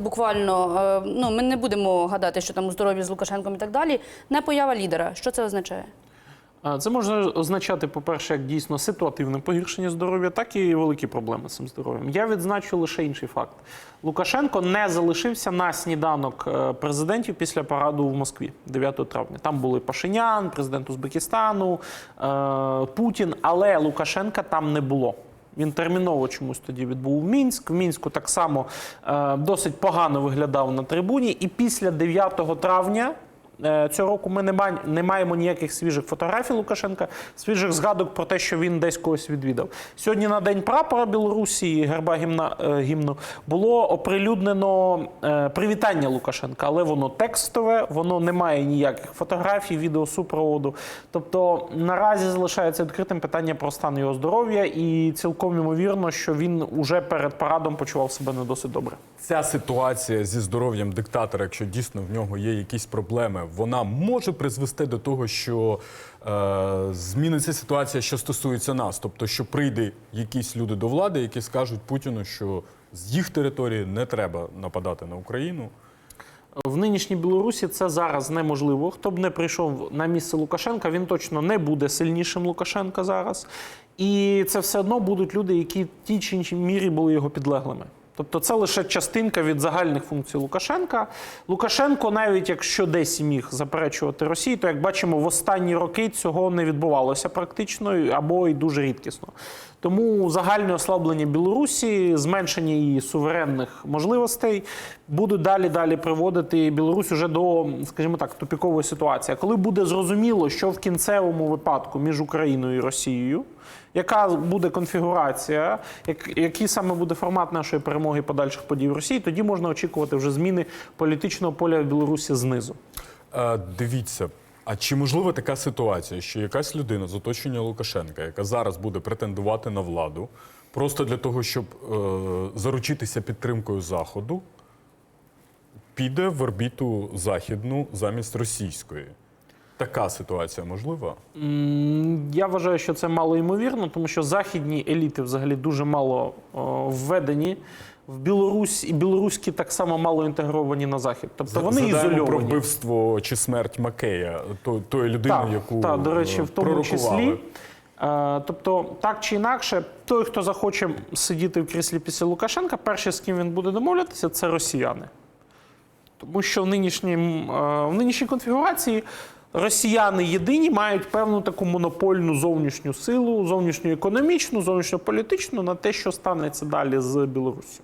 Буквально, е, ну ми не будемо гадати, що там у здоров'ї з Лукашенком і так далі. Не поява лідера. Що це означає? Це може означати, по-перше, як дійсно ситуативне погіршення здоров'я, так і великі проблеми з цим здоров'ям. Я відзначу лише інший факт: Лукашенко не залишився на сніданок е, президентів після параду в Москві 9 травня. Там були Пашинян, президент Узбекистану, е, Путін, але Лукашенка там не було. Він терміново чомусь тоді відбув Мінськ. В Мінську так само е, досить погано виглядав на трибуні. І після 9 травня цього року ми не, май- не маємо ніяких свіжих фотографій Лукашенка, свіжих згадок про те, що він десь когось відвідав. Сьогодні на день прапора Білорусі і герба гімна, е, гімну було оприлюднено е, привітання Лукашенка, але воно текстове, воно не має ніяких фотографій, відеосупроводу. Тобто наразі залишається відкритим питання про стан його здоров'я, і цілком ймовірно, що він уже перед парадом почував себе не досить добре. Ця ситуація зі здоров'ям диктатора, якщо дійсно в нього є якісь проблеми, вона може призвести до того, що е, зміниться ситуація, що стосується нас. Тобто, що прийде якісь люди до влади, які скажуть Путіну, що з їх території не треба нападати на Україну. В нинішній Білорусі це зараз неможливо. Хто б не прийшов на місце Лукашенка, він точно не буде сильнішим Лукашенка зараз. І це все одно будуть люди, які в тій чи іншій мірі були його підлеглими. Тобто це лише частинка від загальних функцій Лукашенка. Лукашенко, навіть якщо десь міг заперечувати Росії, то як бачимо, в останні роки цього не відбувалося практично або і дуже рідкісно. Тому загальне ослаблення Білорусі, зменшення її суверенних можливостей будуть далі далі приводити Білорусь уже до, скажімо так, тупікової ситуації. Коли буде зрозуміло, що в кінцевому випадку між Україною і Росією, яка буде конфігурація, як, який саме буде формат нашої перемоги подальших подій в Росії, тоді можна очікувати вже зміни політичного поля в Білорусі знизу. Е, дивіться, а чи можлива така ситуація, що якась людина з оточення Лукашенка, яка зараз буде претендувати на владу, просто для того, щоб е, заручитися підтримкою Заходу, піде в орбіту західну замість російської? Така ситуація можлива? Я вважаю, що це мало ймовірно, тому що західні еліти взагалі дуже мало о, введені в Білорусь, і білоруські так само мало інтегровані на захід. Тобто вони Згадаємо про вбивство чи смерть Макея, то- тої людини, Так, яку так, до речі, е, в тому числі. Е, Тобто, так чи інакше, той, хто захоче сидіти в кріслі після Лукашенка, перший, з ким він буде домовлятися, це росіяни. Тому що в, нинішнім, е, в нинішній конфігурації росіяни єдині мають певну таку монопольну зовнішню силу, зовнішню економічну, зовнішньополітичну на те, що станеться далі з Білорусі.